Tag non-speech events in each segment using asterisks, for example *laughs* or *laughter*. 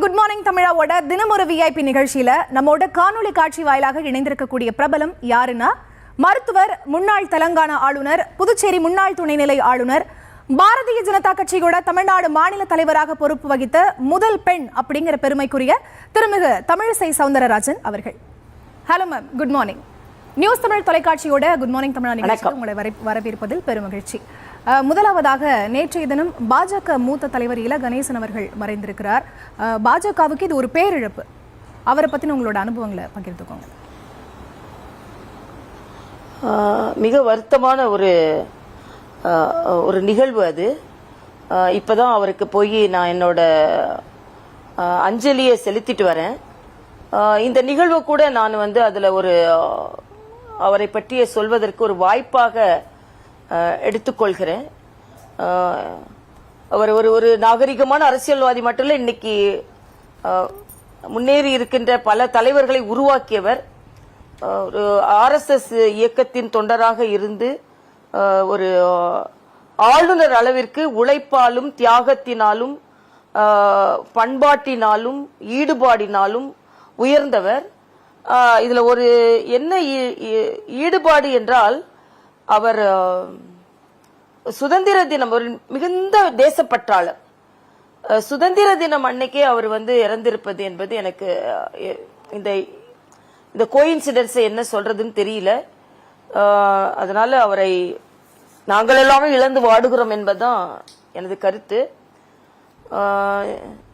Good morning தமிழாவோட தினம் ஒரு VIP நிகழ்ச்சியில நம்மோட காணொளி காட்சி வாயிலாக இணைந்திருக்கக்கூடிய பிரபலம் யாருன்னா மருத்துவர் முன்னாள் தெலங்கானா ஆளுநர் புதுச்சேரி முன்னாள் துணைநிலை ஆளுநர் பாரதிய ஜனதா கட்சியோட தமிழ்நாடு மாநில தலைவராக பொறுப்பு வகித்த முதல் பெண் அப்படிங்கிற பெருமைக்குரிய திருமிகு தமிழிசை சவுந்தரராஜன் அவர்கள். Hello ma'am good morning news Tamil தொலைக்காட்சியோட good morning தமிழா நிகழ்ச்சியில் உங்களை வரை- வரவேற்பதில் பெருமகிழ்ச்சி முதலாவதாக நேற்றைய தினம் பாஜக மூத்த தலைவர் இல கணேசன் அவர்கள் மறைந்திருக்கிறார். பாஜகவுக்கு இது ஒரு பேரிழப்பு. அவரை பற்றின உங்களோட அனுபவங்களை பகிர்ந்துக்கோங்க. மிக வருத்தமான ஒரு ஒரு நிகழ்வு அது. இப்போ தான் அவருக்கு போய் நான் என்னோட அஞ்சலியை செலுத்திட்டு வரேன். இந்த நிகழ்வு கூட நான் வந்து அதில் ஒரு அவரை பற்றிய சொல்வதற்கு ஒரு வாய்ப்பாக எடுத்துக்கொள்கிறேன். அவர் ஒரு ஒரு நாகரிகமான அரசியல்வாதி மட்டும் இன்னைக்கு முன்னேறி இருக்கின்ற பல தலைவர்களை உருவாக்கியவர். ஒரு ஆர்எஸ்எஸ் இயக்கத்தின் தொண்டராக இருந்து ஒரு ஆளுநர் அளவிற்கு உழைப்பாலும் தியாகத்தினாலும் பண்பாட்டினாலும் ஈடுபாடினாலும் உயர்ந்தவர். இதில் ஒரு என்ன ஈ- ஈடுபாடு என்றால் அவர் சுதந்திர தினம் ஒரு மிகுந்த தேசப்பற்றாளர். சுதந்திர தினம் அன்னைக்கே அவர் வந்து இறந்திருப்பது என்பது எனக்கு இந்த இந்த கோயின்சிடன்ஸை என்ன சொல்றதுன்னு தெரியல. அதனால அவரை நாங்கள் எல்லாமே இழந்து வாடுகிறோம் என்பதுதான் எனது கருத்து.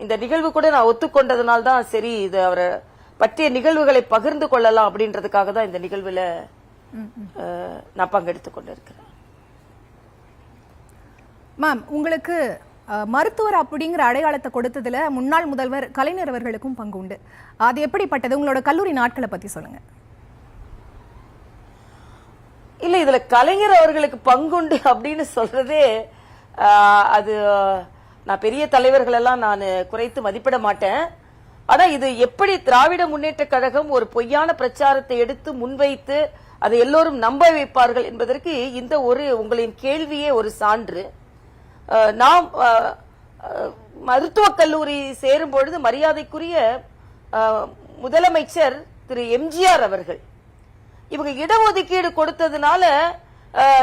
இந்த நிகழ்வு கூட நான் ஒத்துக்கொண்டதுனால்தான் சரி இது அவரை பற்றிய நிகழ்வுகளை பகிர்ந்து கொள்ளலாம் அப்படின்றதுக்காக தான் இந்த நிகழ்வுல நான் பங்கெடுத்துக் கொண்டிருக்கிறேன் மேம் உங்களுக்கு மருத்துவர் அப்படிங்கிற அடையாளத்தை கொடுத்ததுல முன்னாள் முதல்வர் கலைஞர் அவர்களுக்கும் பங்கு உண்டு. அது எப்படிப்பட்டது? உங்களோட கல்லூரி நாட்களை பத்தி சொல்லுங்க. இல்ல இதுல கலைஞர் அவர்களுக்கு பங்குண்டு அப்படின்னு சொல்றதே ஆஹ், அது நான் பெரிய தலைவர்கள் எல்லாம் நான் குறைத்து மதிப்பிட மாட்டேன். ஆனா இது எப்படி திராவிட முன்னேற்ற கழகம் ஒரு பொய்யான பிரச்சாரத்தை எடுத்து முன்வைத்து அதை எல்லோரும் நம்ப வைப்பார்கள் என்பதற்கு இந்த ஒரு உங்களின் கேள்வியே ஒரு சான்று. நாம் மருத்துவக் கல்லூரி சேரும் பொழுது மரியாதைக்குரிய முதலமைச்சர் திரு எம்ஜிஆர் அவர்கள் இவங்க இடஒதுக்கீடு கொடுத்ததுனால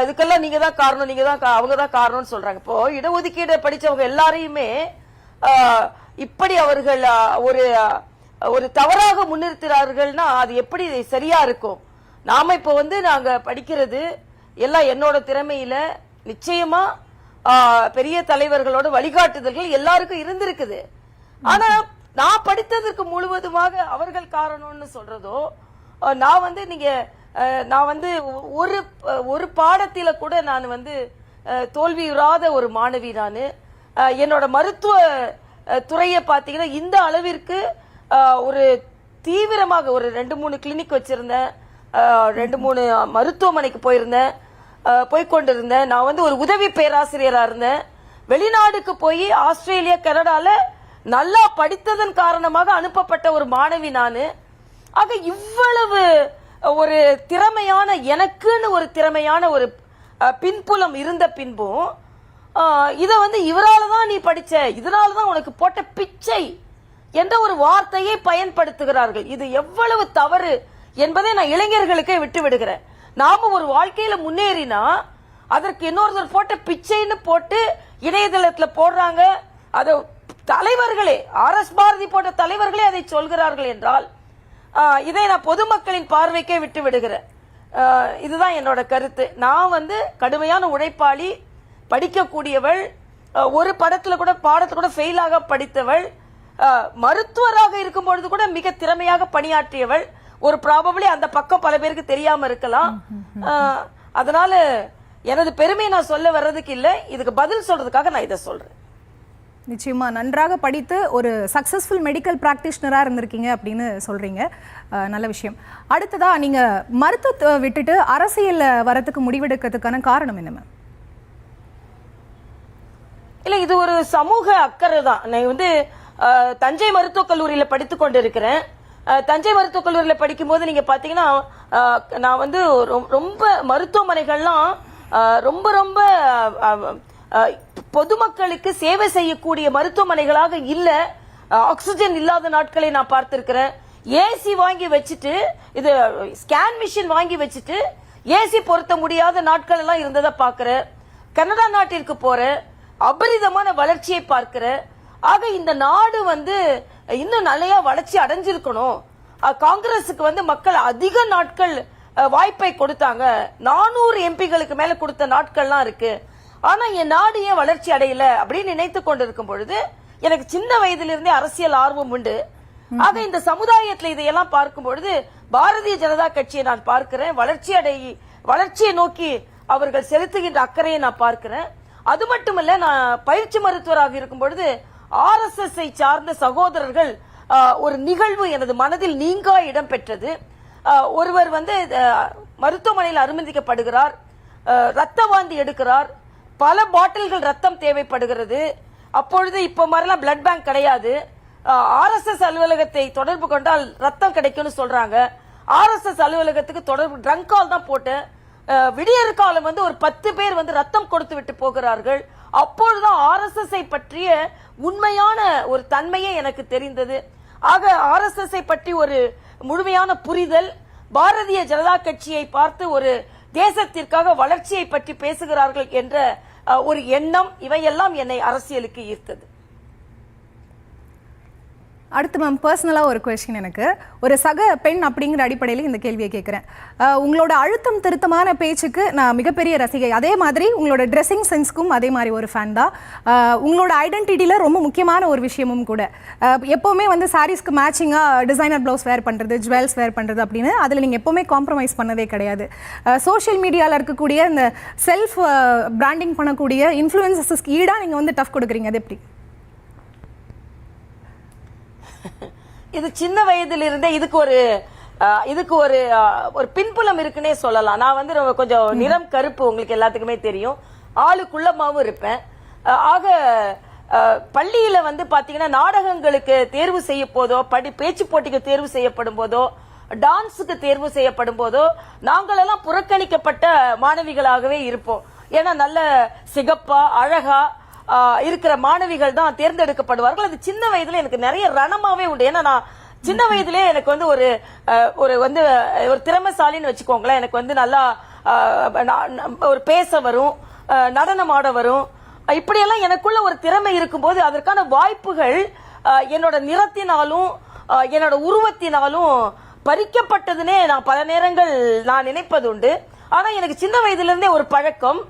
இதுக்கெல்லாம் நீங்க தான் காரணம் நீங்க தான் கா- அவங்க தான் காரணம்னு சொல்றாங்க. இப்போ இடஒதுக்கீடு படிச்சவங்க எல்லாரையுமே இப்படி அவர்கள் ஒரு ஒரு தவறாக முன்னிறுத்துறார்கள்னா அது எப்படி சரியா இருக்கும்? நாம இப்போ வந்து நாங்க படிக்கிறது எல்லாம் என்னோட திறமையில நிச்சயமா பெரிய தலைவர்களோட வழிகாட்டுதல்கள் எல்லாருக்கும் இருந்திருக்குது. ஆனா நான் படித்ததற்கு முழுவதுமாக அவர்கள் காரணம்னு சொல்றதோ நான் வந்து நீங்க நான் வந்து ஒரு ஒரு பாடத்தில கூட நான் வந்து தோல்வியுறாத ஒரு மாணவி நான். என்னோட மருத்துவ துறையை பார்த்தீங்கன்னா இந்த அளவிற்கு ஒரு தீவிரமாக ஒரு ரெண்டு மூணு கிளினிக் வச்சிருந்தேன். ரெண்டு மூணு மருத்துவமனைக்கு போயிருந்தேன். போய் கொண்டிருந்தேன். நான் வந்து ஒரு உதவி பேராசிரியரா இருந்தேன். வெளிநாடுக்கு போய் ஆஸ்திரேலியா கனடால நல்லா படித்ததன் காரணமாக அனுப்பப்பட்ட ஒரு மாணவி நானு. ஆக இவ்வளவு ஒரு திறமையான எனக்குன்னு ஒரு திறமையான ஒரு பின்புலம் இருந்த பின்பும் இதை வந்து இவரால தான் நீ படிச்ச. இதனால தான் உனக்கு போட்ட பிச்சை என்ற ஒரு வார்த்தையை பயன்படுத்துகிறார்கள். இது எவ்வளவு தவறு என்பதை நான் இளைஞர்களுக்கே விட்டு விடுகிறேன் நாம ஒரு வாழ்க்கையில முன்னேறினா அதற்கு இன்னொருத்தர் போட்ட பிச்சைன்னு போட்டு இணையதளத்தில் போடுறாங்க. அதை தலைவர்களே ஆர் எஸ் பாரதி போன்ற தலைவர்களே அதை சொல்கிறார்கள் என்றால் இதை நான் பொதுமக்களின் பார்வைக்கே விட்டு விடுகிறேன் இதுதான் என்னோட கருத்து. நான் வந்து கடுமையான உழைப்பாளி படிக்கக்கூடியவள் ஒரு படத்தில் கூட பாடத்தில் கூட ஃபெயிலாக படித்தவள் மருத்துவராக இருக்கும் பொழுது கூட மிக திறமையாக பணியாற்றியவள். ஒரு ப்ராபபிளி அந்த பக்கம் பல பேருக்கு தெரியாம இருக்கலாம். அதனால எனது பெருமையை நான் சொல்ல வர்றதுக்கு இல்லை. இதுக்கு பதில் சொல்றதுக்காக நான் இதை சொல்றேன். நிச்சயமா. நன்றாக படித்து ஒரு சக்சஸ்ஃபுல் மெடிக்கல் பிராக்டிஷனரா இருந்திருக்கீங்க அப்படின்னு சொல்றீங்க. நல்ல விஷயம். அடுத்ததா நீங்க மருத்துவத்தை விட்டுட்டு அரசியலில் வரத்துக்கு முடிவெடுக்கிறதுக்கான காரணம் என்ன மேம் இல்ல இது ஒரு சமூக அக்கறை தான் நான் வந்து தஞ்சை மருத்துவக் கல்லூரியில படித்து கொண்டு இருக்கிறேன் தஞ்சை மருத்துவக் கல்லூரியில் படிக்கும்போது நீங்கள் பார்த்தீங்கன்னா நான் வந்து ரொம்ப மருத்துவமனைகள்லாம் ரொம்ப ரொம்ப பொதுமக்களுக்கு சேவை செய்யக்கூடிய மருத்துவமனைகளாக இல்லை. ஆக்சிஜன் இல்லாத நாட்களை நான் பார்த்துருக்கிறேன். ஏசி வாங்கி வச்சுட்டு இது ஸ்கேன் மிஷின் வாங்கி வச்சுட்டு ஏசி பொருத்த முடியாத நாட்கள் எல்லாம் இருந்ததை பார்க்குறேன். கனடா நாட்டிற்கு போகிறேன் அபரிதமான வளர்ச்சியை பார்க்கிற. ஆக இந்த நாடு வந்து இன்னும் நிறைய வளர்ச்சி அடைஞ்சிருக்கணும். காங்கிரஸுக்கு வந்து மக்கள் அதிக நாட்கள் வாய்ப்பை கொடுத்தாங்க. நானூறு எம்பிகளுக்கு மேல கொடுத்த நாட்கள்லாம் இருக்கு. ஆனா என் நாடு ஏன் வளர்ச்சி அடையல அப்படின்னு நினைத்து கொண்டிருக்கும் பொழுது எனக்கு சின்ன வயதிலிருந்தே அரசியல் ஆர்வம் உண்டு. ஆக இந்த சமுதாயத்துல இதையெல்லாம் பார்க்கும் பொழுது பாரதிய ஜனதா கட்சியை நான் பார்க்கிறேன். வளர்ச்சி அடை வளர்ச்சியை நோக்கி அவர்கள் செலுத்துகின்ற அக்கறையை நான் பார்க்கிறேன். அது மட்டுமல்ல நான் பயிற்சி மருத்துவராக இருக்கும் பொழுது ஆர் எஸ் எஸ் சார்ந்த சகோதரர்கள் ஒரு நிகழ்வு எனது மனதில் நீங்கா இடம் பெற்றது ஒருவர் வந்து மருத்துவமனையில் அனுமதிக்கப்படுகிறார் ரத்த வாந்தி எடுக்கிறார் பல பாட்டில்கள் ரத்தம் தேவைப்படுகிறது. அப்பொழுது இப்போ மாதிரிலாம் பிளட் பேங்க் கிடையாது. ஆர்எஸ்எஸ் அலுவலகத்தை தொடர்பு கொண்டால் ரத்தம் கிடைக்கும்னு சொல்றாங்க. ஆர்எஸ்எஸ் அலுவலகத்துக்கு தொடர்பு ட்ரங்க் கால் தான் போட்டேன். விடியற் காலம் வந்து ஒரு பத்து பேர் வந்து ரத்தம் கொடுத்து விட்டு போகிறார்கள். அப்பொழுதுதான் ஆர்எஸ்எஸ்ஐ பற்றிய உண்மையான ஒரு தன்மையே எனக்கு தெரிந்தது. ஆக ஆர்எஸ்எஸ்ஐ பற்றி ஒரு முழுமையான புரிதல் பாரதிய ஜனதா கட்சியை பார்த்து ஒரு தேசத்திற்காக வளர்ச்சியை பற்றி பேசுகிறார்கள் என்ற ஒரு எண்ணம் இவையெல்லாம் என்னை அரசியலுக்கு ஈர்த்தது. அடுத்து மேம் பர்சனலாக ஒரு கொஷின் எனக்கு. ஒரு சக பெண் அப்படிங்கிற அடிப்படையில் இந்த கேள்வியை கேட்குறேன். உங்களோட அழுத்தம் திருத்தமான பேச்சுக்கு நான் மிகப்பெரிய ரசிகை. அதே மாதிரி உங்களோட ட்ரெஸ்ஸிங் சென்ஸ்க்கும் அதே மாதிரி ஒரு ஃபேன் தான். உங்களோட ஐடென்டிட்டியில் ரொம்ப முக்கியமான ஒரு விஷயமும் கூட. எப்போவுமே வந்து சாரீஸ்க்கு மேட்சிங்காக டிசைனர் ப்ளவுஸ் வேர் பண்ணுறது ஜுவல்ஸ் வேர் பண்ணுறது அப்படின்னு அதில் நீங்கள் எப்போவுமே காம்ப்ரமைஸ் பண்ணதே கிடையாது. சோஷியல் மீடியாவில் இருக்கக்கூடிய இந்த செல்ஃப் பிராண்டிங் பண்ணக்கூடிய இன்ஃப்ளூயன்சஸ்க்கு ஈடாக நீங்கள் வந்து டஃப் கொடுக்குறீங்க. அது எப்படி? *laughs* இது சின்ன வயதிலிருந்தே இதுக்கு ஒரு இதுக்கு ஒரு ஒரு பின்புலம் இருக்குன்னே சொல்லலாம். நான் வந்து கொஞ்சம் நிறம் கருப்பு உங்களுக்கு எல்லாத்துக்குமே தெரியும். ஆளுக்குள்ளமாவும் இருப்பேன். ஆக பள்ளியில வந்து பாத்தீங்கன்னா நாடகங்களுக்கு தேர்வு செய்ய போதோ படி பேச்சு போட்டிக்கு தேர்வு செய்யப்படும் போதோ டான்ஸுக்கு தேர்வு செய்யப்படும் போதோ நாங்களெல்லாம் புறக்கணிக்கப்பட்ட மாணவிகளாகவே இருப்போம். ஏன்னா நல்ல சிகப்பா அழகா இருக்கிற மாணவிகள் தான் தேர்ந்தெடுக்கப்படுவார்கள். அது சின்ன வயதுல எனக்கு நிறைய ரணமாவே உண்டு. ஏன்னா நான் சின்ன வயதிலே எனக்கு வந்து ஒரு ஒரு வந்து ஒரு திறமைசாலின்னு வச்சுக்கோங்களேன். எனக்கு வந்து நல்லா ஒரு பேச வரும் நடனம் ஆட வரும். இப்படியெல்லாம் எனக்குள்ள ஒரு திறமை இருக்கும்போது அதற்கான வாய்ப்புகள் என்னோட நிறத்தினாலும் என்னோட உருவத்தினாலும் பறிக்கப்பட்டதுன்னே நான் பல நேரங்கள் நான் நினைப்பது உண்டு ஆனா எனக்கு சின்ன வயதுல இருந்தே ஒரு பழக்கம்.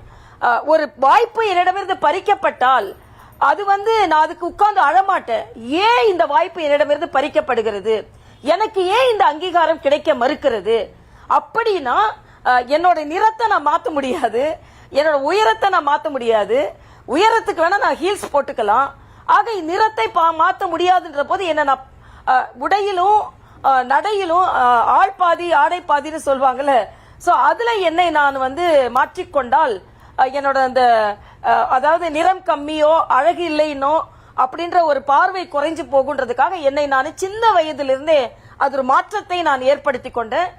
ஒரு வாய்ப்பு என்னிடமிருந்து பறிக்கப்பட்டால் அது வந்து நான் அதுக்கு உட்கார்ந்து அழமாட்டேன். ஏன் இந்த வாய்ப்பு என்னிடமிருந்து பறிக்கப்படுகிறது? எனக்கு ஏன் இந்த அங்கீகாரம் கிடைக்க மறுக்கிறது? அப்படின்னா என்னோட நிறத்தை நான் மாற்ற முடியாது. என்னோட உயரத்தை நான் மாற்ற முடியாது. உயரத்துக்கு வேணா நான் ஹீல்ஸ் போட்டுக்கலாம். ஆக நிறத்தை பா- முடியாதுன்ற போது என்ன நான் உடையிலும் நடையிலும் ஆள் பாதி ஆடை பாதின்னு சொல்லுவாங்கல்ல ஸோ அதில் என்னை நான் வந்து மாற்றிக்கொண்டால் என்னோட அந்த அதாவது நிறம் கம்மியோ அழகு இல்லைன்னோ அப்படின்ற ஒரு பார்வை குறைஞ்சு போகுன்றதுக்காக என்னை நான் சின்ன வயதிலிருந்தே அது ஒரு மாற்றத்தை நான் ஏற்படுத்தி கொண்டேன்.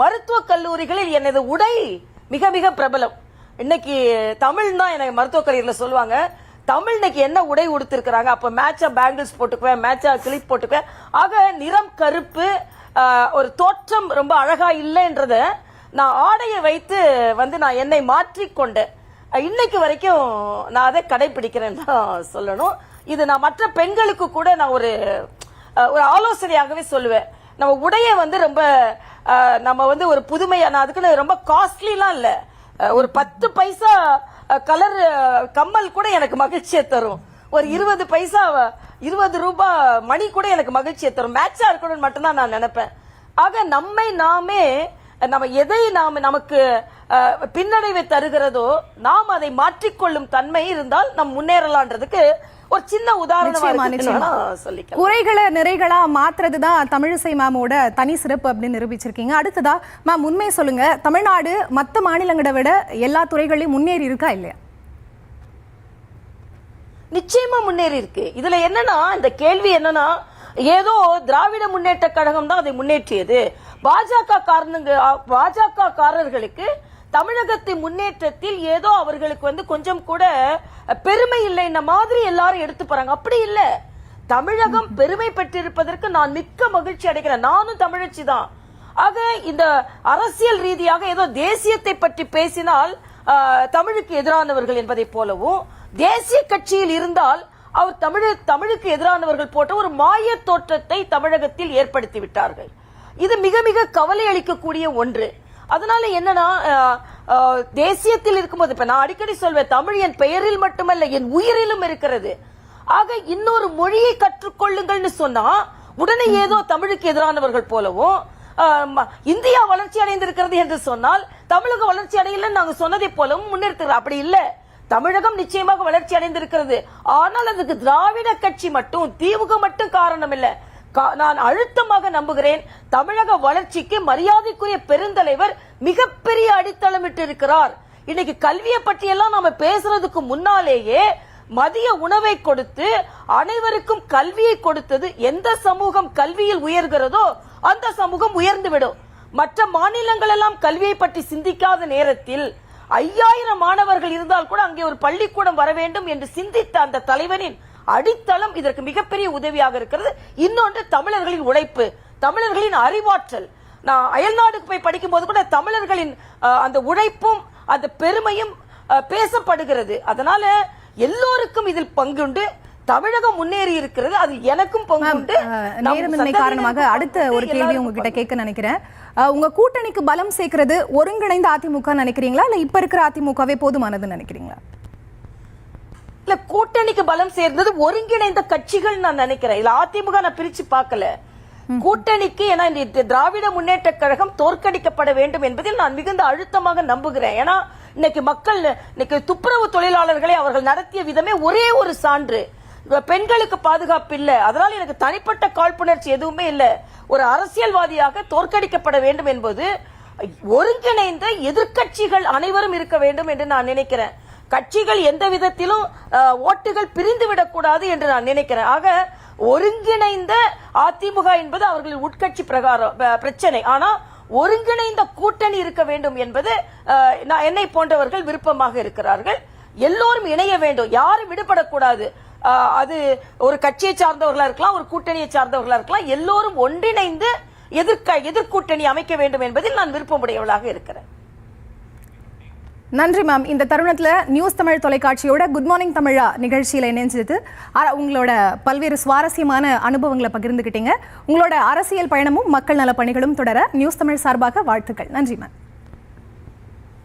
மருத்துவ மருத்துவக் கல்லூரிகளில் எனது உடை மிக மிக பிரபலம். இன்னைக்கு தமிழ் தான் எனக்கு மருத்துவக் கல்லூரியில் சொல்லுவாங்க. தமிழ் இன்னைக்கு என்ன உடை உடுத்திருக்கிறாங்க? அப்போ மேட்சா பேங்கிள்ஸ் போட்டுக்குவேன் மேட்சா கிளிப் போட்டுக்குவேன். ஆக நிறம் கருப்பு ஒரு தோற்றம் ரொம்ப அழகா இல்லைன்றத நான் ஆடையை வைத்து வந்து நான் என்னை மாற்றிக்கொண்டேன். இன்னைக்கு வரைக்கும் நான் அதை கடைபிடிக்கிறேன்னு தான் சொல்லணும். இது நான் மற்ற பெண்களுக்கு கூட நான் ஒரு ஒரு ஆலோசனையாகவே சொல்லுவேன். நம்ம உடைய வந்து ரொம்ப நம்ம வந்து ஒரு புதுமையான நான் அதுக்குன்னு ரொம்ப காஸ்ட்லிலாம் இல்லை. ஒரு பத்து பைசா கலர் கம்மல் கூட எனக்கு மகிழ்ச்சியை தரும். ஒரு இருபது பைசா இருபது ரூபாய் மணி கூட எனக்கு மகிழ்ச்சியை தரும். மேட்சா இருக்கணும்னு மட்டும்தான் நான் நினைப்பேன். ஆக நம்மை நாமே நம்ம எதை நாம் நமக்கு பின்னடைவை தருகிறதோ நாம் அதை மாற்றிக்கொள்ளும் தன்மை இருந்தால் நம் முன்னேறலான்றதுக்கு ஒரு சின்ன உதாரணமா குறைகளை நிறைகளா மாத்துறது தான் தமிழிசை மேமோட தனி சிறப்பு அப்படின்னு நிரூபிச்சிருக்கீங்க. அடுத்ததா மேம் உண்மையை சொல்லுங்க. தமிழ்நாடு மற்ற மாநிலங்களை விட எல்லா துறைகளையும் முன்னேறி இருக்கா இல்லையா? நிச்சயமா முன்னேறி இருக்கு. இதுல என்னன்னா இந்த கேள்வி என்னன்னா ஏதோ திராவிட முன்னேற்ற கழகம் தான் அதை முன்னேற்றியது. பாஜக காரணங்க பாஜக காரர்களுக்கு தமிழகத்தின் முன்னேற்றத்தில் ஏதோ அவர்களுக்கு வந்து கொஞ்சம் கூட பெருமை இல்லைன்ன மாதிரி எல்லாரும் எடுத்து போறாங்க. அப்படி இல்ல. தமிழகம் பெருமை பெற்றிருப்பதற்கு நான் மிக்க மகிழ்ச்சி அடைகிறேன். நானும் தமிழச்சி தான். ஆக இந்த அரசியல் ரீதியாக ஏதோ தேசியத்தை பற்றி பேசினால் தமிழுக்கு எதிரானவர்கள் என்பதை போலவும் தேசிய கட்சியில் இருந்தால் அவர் தமிழ் தமிழுக்கு எதிரானவர்கள் போட்ட ஒரு மாய தோற்றத்தை தமிழகத்தில் ஏற்படுத்தி விட்டார்கள். இது மிக மிக கவலை அளிக்கக்கூடிய ஒன்று. அதனால என்னன்னா தேசியத்தில் இருக்கும்போது இப்ப நான் அடிக்கடி சொல்வேன் தமிழ் என் பெயரில் மட்டுமல்ல என் உயிரிலும் இருக்கிறது. ஆக இன்னொரு மொழியை கற்றுக்கொள்ளுங்கள்னு சொன்னா உடனே ஏதோ தமிழுக்கு எதிரானவர்கள் போலவும் இந்தியா வளர்ச்சி அடைந்திருக்கிறது என்று சொன்னால் தமிழகம் வளர்ச்சி அடையலன்னு நாங்க சொன்னதை போலவும் முன்னெடுத்துக்கிறோம் அப்படி இல்ல. தமிழகம் நிச்சயமாக வளர்ச்சி அடைந்திருக்கிறது. ஆனால் அதுக்கு திராவிட கட்சி மட்டும் திமுக மட்டும் காரணம் இல்லை. நான் அழுத்தமாக நம்புகிறேன். தமிழக வளர்ச்சிக்கு மரியாதைக்குரிய பெருந்தலைவர் மிகப்பெரிய அடித்தளமிட்டு இருக்கிறார் இன்னைக்கு கல்வியை பற்றியெல்லாம் நாம பேசுறதுக்கு முன்னாலேயே மதிய உணவை கொடுத்து அனைவருக்கும் கல்வியை கொடுத்தது எந்த சமூகம் கல்வியில் உயர்கிறதோ அந்த சமூகம் உயர்ந்துவிடும். மற்ற மாநிலங்கள் எல்லாம் கல்வியை பற்றி சிந்திக்காத நேரத்தில் ஐயாயிரம் மாணவர்கள் இருந்தால் கூட அங்கே ஒரு பள்ளிக்கூடம் வர வேண்டும் என்று சிந்தித்த அந்த தலைவனின் அடித்தளம் இதற்கு மிகப்பெரிய உதவியாக இருக்கிறது. இன்னொன்று தமிழர்களின் உழைப்பு தமிழர்களின் அறிவாற்றல். நான் அயல்நாடுக்கு போய் படிக்கும் போது கூட தமிழர்களின் அந்த உழைப்பும் அந்த பெருமையும் பேசப்படுகிறது. அதனால எல்லோருக்கும் இதில் பங்குண்டு. தமிழகம் முன்னேறி இருக்கிறது. அது எனக்கும் பங்குண்டு. நேரமின்மை காரணமாக அடுத்த ஒரு கேள்வி உங்ககிட்ட கேட்க நினைக்கிறேன். உங்க கூட்டணிக்கு பலம் சேர்க்கிறது ஒருங்கிணைந்த அதிமுக நினைக்கிறீங்களா? இல்ல இப்ப இருக்கிற அதிமுகவே போதுமானதுன்னு நினைக்கிறீங்களா? இல்ல கூட்டணிக்கு பலம் சேர்ந்தது ஒருங்கிணைந்த கட்சிகள் நான் நினைக்கிறேன். இதுல அதிமுக நான் பிரிச்சு பார்க்கல. கூட்டணிக்கு ஏன்னா இந்த திராவிட முன்னேற்ற கழகம் தோற்கடிக்கப்பட வேண்டும் என்பதில் நான் மிகுந்த அழுத்தமாக நம்புகிறேன். ஏன்னா இன்னைக்கு மக்கள் இன்னைக்கு துப்புரவு தொழிலாளர்களை அவர்கள் நடத்திய விதமே ஒரே ஒரு சான்று. பெண்களுக்கு பாதுகாப்பு இல்ல. அதனால எனக்கு தனிப்பட்ட காழ்ப்புணர்ச்சி எதுவுமே இல்ல. ஒரு அரசியல்வாதியாக தோற்கடிக்கப்பட வேண்டும் என்பது ஒருங்கிணைந்த எதிர்க்கட்சிகள் அனைவரும் இருக்க வேண்டும் என்று நான் நினைக்கிறேன். கட்சிகள் எந்த விதத்திலும் ஓட்டுகள் பிரிந்து விடக்கூடாது என்று நான் நினைக்கிறேன். ஆக ஒருங்கிணைந்த அதிமுக என்பது அவர்களின் உட்கட்சி பிரகாரம் பிரச்சனை. ஆனால் ஒருங்கிணைந்த கூட்டணி இருக்க வேண்டும் என்பது நான் என்னை போன்றவர்கள் விருப்பமாக இருக்கிறார்கள். எல்லோரும் இணைய வேண்டும். யாரும் விடுபடக்கூடாது. அது ஒரு கட்சியை சார்ந்தவர்களா இருக்கலாம் ஒரு கூட்டணியை சார்ந்தவர்களா இருக்கலாம் எல்லோரும் ஒன்றிணைந்து எதிர்க்க எதிர்கூட்டணி அமைக்க வேண்டும் என்பதில் நான் விருப்பமுடையவளாக இருக்கிறேன். நன்றி மேம் இந்த தருணத்துல நியூஸ் தமிழ் தொலைக்காட்சியோட குட் மார்னிங் தமிழா நிகழ்ச்சியில இணைஞ்சது உங்களோட பல்வேறு சுவாரஸ்யமான அனுபவங்களை பகிர்ந்துக்கிட்டீங்க உங்களோட அரசியல் பயணமும் மக்கள் நல பணிகளும் தொடர நியூஸ் தமிழ் சார்பாக வாழ்த்துக்கள். நன்றி மேம்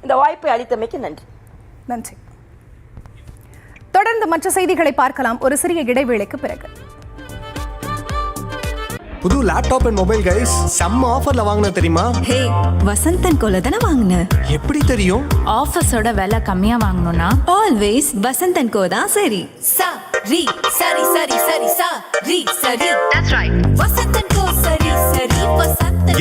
இந்த வாய்ப்பை அளித்தமைக்கு நன்றி. நன்றி. தொடர்ந்து மற்ற செய்திகளை பார்க்கலாம். ஒரு சிறிய இடைவேளைக்கு பிறகு. புது லேப்டாப் அண்ட் மொபைல் கைஸ் செம்ம ஆஃபர்ல வாங்கின தெரியுமா? ஹே வசந்தன் கோல தானே வாங்கின? எப்படி தெரியும்? ஆஃபீஸோட விலை கம்மியா வாங்கணும்னா ஆல்வேஸ் வசந்தன் கோ தான் சரி. sa ri sari sari sari sa ri sari that's right. vasantan ko sari sari vasantan